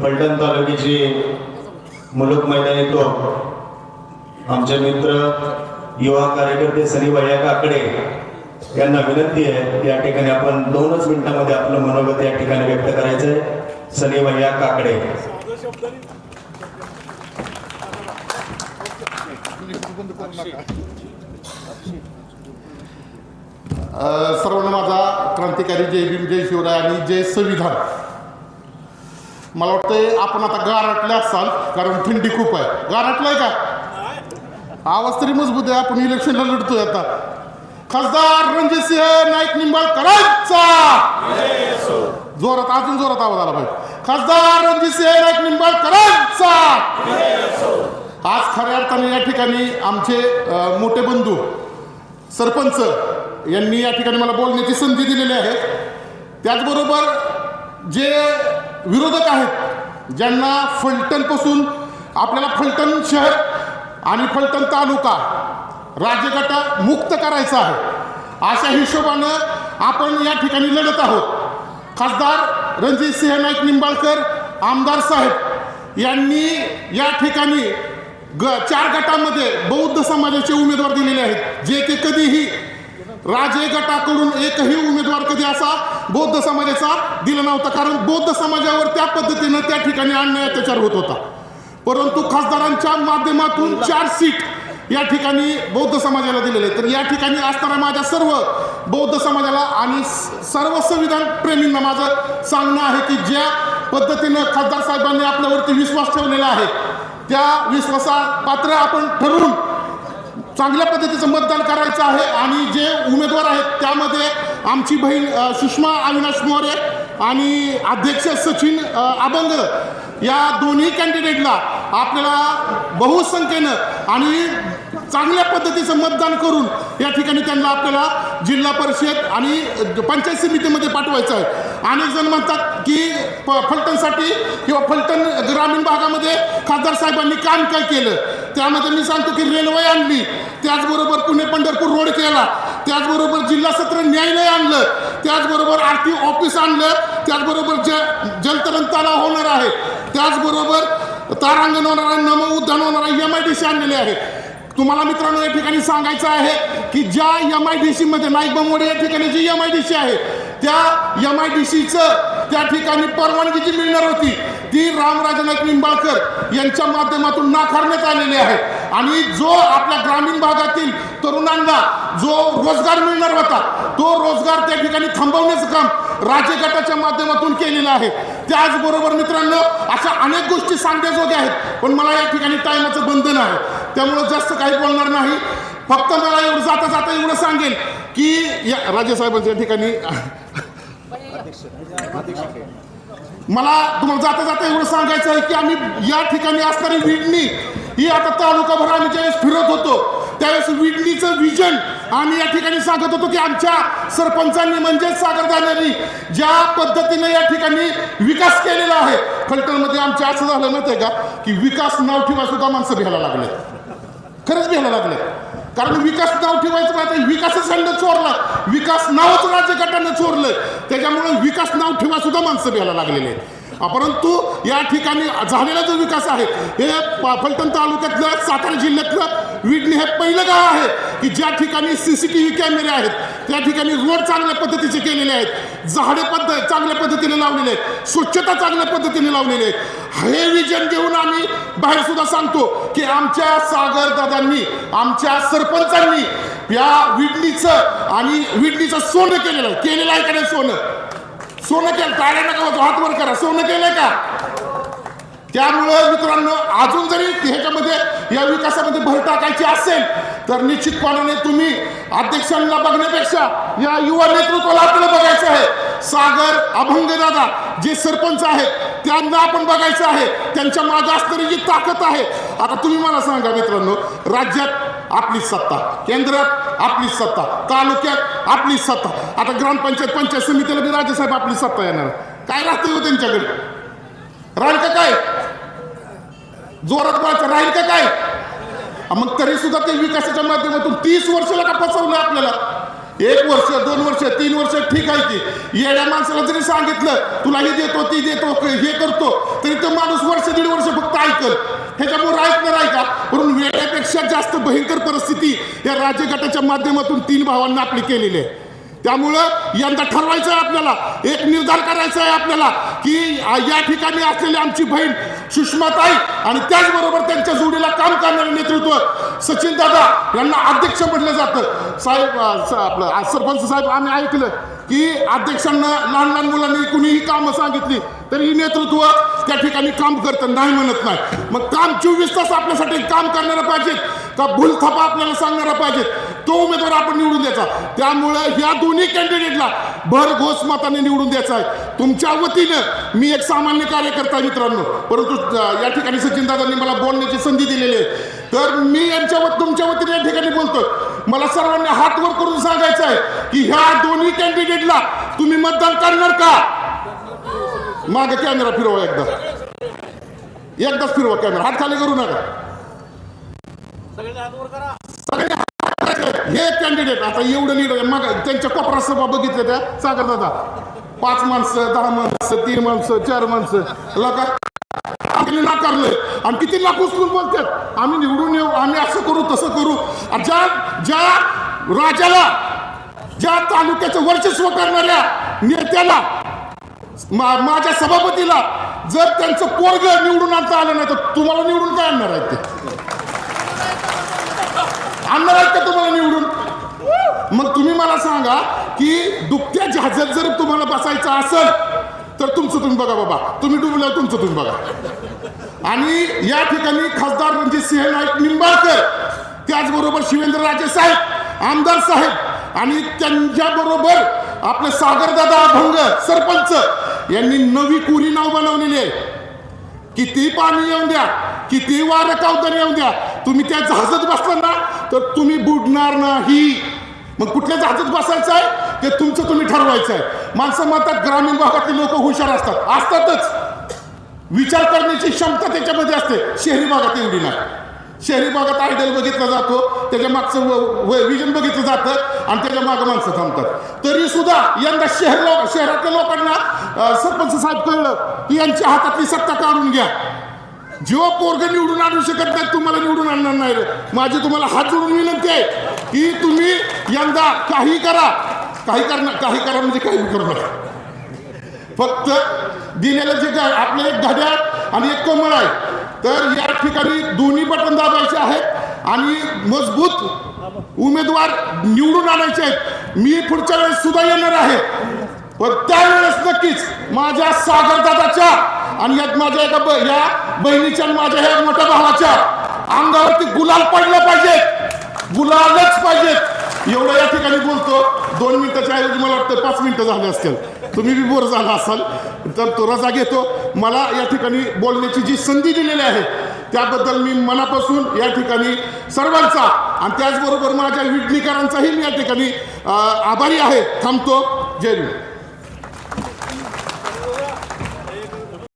फलटण तालुक्याची मुलुक मैदानी तो आमचे मित्र युवा कार्यकर्ते सनी भैया काकडे यांना विनंती आहे या ठिकाणी आपण दोनच मिनिटांमध्ये आपलं मनोगत या ठिकाणी व्यक्त करायचं आहे सनी भैया काकडे. अ, सर्वांना माझा क्रांतिकारी जय भीम जय शिवराय आणि जय संविधान. मला वाटतंय आपण आता गारटले असाल कारण थंडी खूप आहे. गारटलाय का? आवाज तरी मजबूत आहे आपण इलेक्शनला लढतोय आता. खासदार रणजितसिंह नाईक निंबाळकरांचा जोरात अजून जोरात आवाज आला पाहिजे. खासदार रणजितसिंह नाईक निंबाळकरांचा आज खऱ्या अर्थाने या ठिकाणी आमचे मोठे बंधू सरपंच यांनी या ठिकाणी मला बोलण्याची संधी दिलेली आहे. त्याचबरोबर जे विरोधक आहेत ज्यांना फलटणपासून आपल्याला फलटण शहर आणि फलटण तालुका राज्यगट मुक्त करायचा आहे. अशा हिशोबानं आपण या ठिकाणी लढत आहोत. खासदार रणजित सिंह नाईक निंबाळकर आमदार साहेब यांनी या ठिकाणी ग चार गटामध्ये बौद्ध समाजाचे उमेदवार दिलेले आहेत. जे की कधीही राजे गटाकडून एकही उमेदवार कधी असा बौद्ध समाजाचा दिला नव्हता. कारण बौद्ध समाजावर त्या पद्धतीनं त्या ठिकाणी अन्याय अत्याचार होत होता. परंतु खासदारांच्या माध्यमातून चार सीट या ठिकाणी बौद्ध समाजाला दिलेले. तर या ठिकाणी असणाऱ्या माझ्या सर्व बौद्ध समाजाला आणि सर्व संविधान प्रेमींना माझं सांगणं आहे की ज्या पद्धतीनं खासदार साहेबांनी आपल्यावरती विश्वास ठेवलेला आहे त्या विश्वासा पात्र आपण ठरवून चांगल्या पद्धतीचं मतदान करायचं आहे आणि जे उमेदवार आहेत त्यामध्ये आमची बहीण सुषमा अविनाश मोरे आणि अध्यक्ष सचिन अ, अभंग या दोन्ही कॅन्डिडेटला आपल्याला बहुसंख्येनं आणि चांगल्या पद्धतीचं मतदान करून या ठिकाणी त्यांना आपल्याला जिल्हा परिषद आणि पंचायत समितीमध्ये पाठवायचं आहे. अनेक जण म्हणतात की प फलटणसाठी किंवा फलटण ग्रामीण भागामध्ये खासदार साहेबांनी काम काय केलं? त्यामध्ये मी सांगतो की रेल्वे आणली. त्याचबरोबर पुणे पंढरपूर रोड केला. त्याचबरोबर जिल्हा सत्र न्यायालय आणलं. त्याचबरोबर आर टी ऑफिस आणलं. त्याचबरोबर ज जलतरण तलाव होणार आहे. त्याचबरोबर तारांगण होणार आहे नमो उद्यान होणार आहे एम आय डी सी आणलेले आहे. तुम्हाला मित्रांनो या ठिकाणी सांगायचं आहे की ज्या एम आय डी सीमध्ये नाईक बंगवडे या ठिकाणी G M I D C आहे त्या एम आय डी सीचं त्या ठिकाणी परवानगी जी मिळणार होती. ती रामराजे नाईक निंबाळकर यांच्या माध्यमातून नाकारण्यात आलेली आहे आणि जो आपल्या ग्रामीण भागातील तरुणांना जो रोजगार मिळणार होता तो रोजगार त्या ठिकाणी थांबवण्याचं काम राज्य गटाच्या माध्यमातून केलेलं आहे. त्याचबरोबर मित्रांनो अशा अनेक गोष्टी सांगण्याजोग्या आहेत पण मला या ठिकाणी टायमाचं बंधन आहे. त्यामुळं जास्त काही बोलणार नाही. फक्त मला एवढं जाता जाता एवढं सांगेल की या राजेसाहेबांच्या ठिकाणी मला तुम्हाला जाता जाता एवढं सांगायचं आहे की आम्ही या ठिकाणी असणारी विडणी ही आता तालुकाभर आम्ही ज्यावेळेस फिरत होतो त्यावेळेस विडणीचं विजन आम्ही या ठिकाणी सांगत होतो की आमच्या सरपंचांनी म्हणजेच सागरदानांनी ज्या पद्धतीने या ठिकाणी विकास केलेला आहे फलटणमध्ये आमच्या असं झालं माहिती आहे का की विकास नाव ठेवा सुद्धा माणसं भ्यायला लागले. खरंच भ्यायला लागले. कारण विकास नाव ठेवायचं माहिती विकासच संघ चोरला. विकास नावच राज्यगटानं चोरलं. त्याच्यामुळे विकास नाव ठेवा सुद्धा माणसं द्यायला लागलेले आहेत. परंतु या ठिकाणी झालेला जो विकास आहे हे फलटण तालुक्यातलं सातारा जिल्ह्यातलं विडणी हे पहिलं गाव आहे की ज्या ठिकाणी सी सी टी व्ही कॅमेरे आहेत त्या ठिकाणी रोड चांगल्या पद्धतीचे केलेले आहेत झाडे पद्धत चांगल्या पद्धतीने लावलेले आहेत स्वच्छता चांगल्या पद्धतीने लावलेली आहे हे विजन घेऊन आम्ही बाहेर सुद्धा सांगतो की आमच्या सागर दादांनी आमच्या सरपंचांनी या विडणीचं आणि विडणीचं सोनं केलेलं आहे. केलेलं आहे का नाही सोनं? सोनं केलं. टाळ्या नका वाजवू, हात वर करा. सोनं केलंय का? त्यामुळं मित्रांनो अजून जरी ह्याच्यामध्ये या विकासामध्ये भर टाकायची असेल तर निश्चितपणाने तुम्ही अध्यक्षांना बघण्यापेक्षा या युवा नेतृत्वाला आपल्याला बघायचं आहे. सागर अभंग दादा जे सरपंच आहेत त्यांना आपण बघायचं आहे. त्यांच्या मागे असणारी जी ताकद आहे. आता तुम्ही मला सांगा मित्रांनो राज्यात आपलीच सत्ता केंद्रात आपलीच सत्ता तालुक्यात आपलीच सत्ता. आता ग्रामपंचायत पंचायत समितीला बी राजेसाहेब आपली सत्ता येणार. काय राहते हो त्यांच्याकडे? राहील का काय? जोरात बोलायचं राहील का काय? मग तरी सुद्धा ते विकासाच्या माध्यमातून तीस वर्षाला का फसवलं आपल्याला? एक वर्ष दोन वर्ष तीन वर्ष ठीक आहे की. येड्या माणसाला जरी सांगितलं तुला हे देतो ती देतो हे करतो तरी तो माणूस वर्ष दीड वर्ष फक्त ऐकल. ह्याच्यामुळे ऐकणार आहे का? म्हणून वेड्यापेक्षा जास्त भयंकर परिस्थिती या राज्यगटाच्या माध्यमातून तीन भावांना आपली केलेली आहे. त्यामुळं यंदा ठरवायचं आहे आपल्याला एक निर्धार करायचा आहे आपल्याला की या ठिकाणी असलेली आमची बहीण सुषमाताई आणि त्याचबरोबर त्यांच्या जोडीला काम करणारे नेतृत्व सचिन दादा यांना अध्यक्ष म्हटलं जातं. साहेब आपलं सरपंच साहेब आम्ही ऐकलं की अध्यक्षांना लहान लहान मुलांनी कुणीही कामं सांगितली. तरी ही नेतृत्व त्या ठिकाणी काम करतं नाही म्हणत नाही. मग काम चोवीस तास आपल्यासाठी काम करणारं पाहिजेत का भूलथापा आपल्याला सांगणारा पाहिजेत? तो उमेदवार आपण निवडून द्यायचा. त्यामुळं ह्या दोन्ही कॅन्डिडेटला भरघोस मताने निवडून द्यायचा आहे. तुमच्या वतीनं मी एक सामान्य कार्यकर्ता आहे मित्रांनो. परंतु या ठिकाणी सचिनदादांनी मला बोलण्याची संधी दिलेली आहे. तर मी यांच्या तुमच्या वतीने या ठिकाणी बोलतोय मला सर्वांनी हात वर करून सांगायचं आहे की ह्या दोन्ही कॅन्डिडेटला तुम्ही मतदान करणार का? मागे कॅमेरा फिरवा एकदा. एकदाच फिरवा कॅमेरा हात खाली करू नका. सगळे. हे कॅन्डिडेट आता एवढं लिहिलं मग त्यांच्या कोपरा सभा बघितल्या त्या. सागर दादा पाच माणसं दहा माणसं तीन माणसं चार माणसं. लका आम्ही नाकारलंय. आणि किती लाख उचलून बोलतात. आम्ही निवडून येऊ. आम्ही असं करू तसं करू. आणि ज्या ज्या राजाला ज्या तालुक्याचं वर्चस्व करणाऱ्या नेत्याला मा- माझ्या सभापतीला जर त्यांचं पोरग निवडून आणता आलं नाही तर तुम्हाला निवडून काय आणणार आहेत ते? आणणार आहेत का तुम्हाला निवडून? मग तुम्ही मला सांगा की दुपट्या जहाजात जर तुम्हाला बसायचं असेल तर तुमचं तुम्ही बघा बाबा. तुम्ही डुबल्यावर तुमचं तुम्ही बघा. आणि या ठिकाणी खासदार रणजित सिंह नाईक निंबाळकर त्याचबरोबर शिवेंद्रराजे साहेब आमदार साहेब आणि त्यांच्याबरोबर आपले सागरदादा अभंग सरपंच यांनी नवी कुरी नाव बनवलेली आहे. किती पाणी येऊन द्या किती वारं कावताना येऊन द्या तुम्ही त्या जहाजात बसला ना तर तुम्ही बुडणार नाही. मग कुठल्या जहाजात बसायचं आहे? ते तुमचं तुम्ही ठरवायचं आहे. माणसं म्हणतात ग्रामीण भागातले लोक हुशार असतात. असतातच. विचार करण्याची क्षमता त्याच्यामध्ये असते. शहरी भागात एवढी नाही. शहरी भागात आयडल बघितला जातो त्याच्या मागचं विजन बघितलं जातं आणि त्याच्या मागं माणसं थांबतात. तरी सुद्धा यंदा शहर लोक शहरातल्या लोकांना सरपंच साहेब कळलं की यांच्या हातातली सत्ता काढून घ्या. जेव्हा पोरग निवडून आणू शकत नाही तुम्हाला निवडून आणणार नाही माझी तुम्हाला हात जोडून विनंती आहे की तुम्ही यंदा काही करा. काही करणार काही करा म्हणजे काही करू नका फक्त दिलेलं जे काय आपलं एक घड्याळ आणि एक कमळ आहे. तर या ठिकाणी दोन्ही बटन दाबायचे आहेत आणि मजबूत उमेदवार निवडून आणायचे आहेत. मी पुढच्या वेळेस सुद्धा येणार आहे. पण त्यावेळेस नक्कीच माझ्या सागरदादाच्या आणि यात माझ्या एका ब- या बहिणीच्या आणि माझ्या ह्या मोठ्या भावाच्या अंगावरती गुलाल पडलं पाहिजेत गुलालच पाहिजेत एवढं या ठिकाणी बोलतो. दोन मिनिटाच्या ऐवजी मला वाटतं पाच मिनिटं झाले असतील. तुम्ही बी बोर झाला असाल. तर तो रजा घेतो मला या ठिकाणी बोलण्याची जी संधी दिलेली आहे त्याबद्दल मी मनापासून या ठिकाणी सर्वांचा आणि त्याचबरोबर माझ्या विडणीकरांचाही मी या ठिकाणी आभारी आहे. थांबतो. जय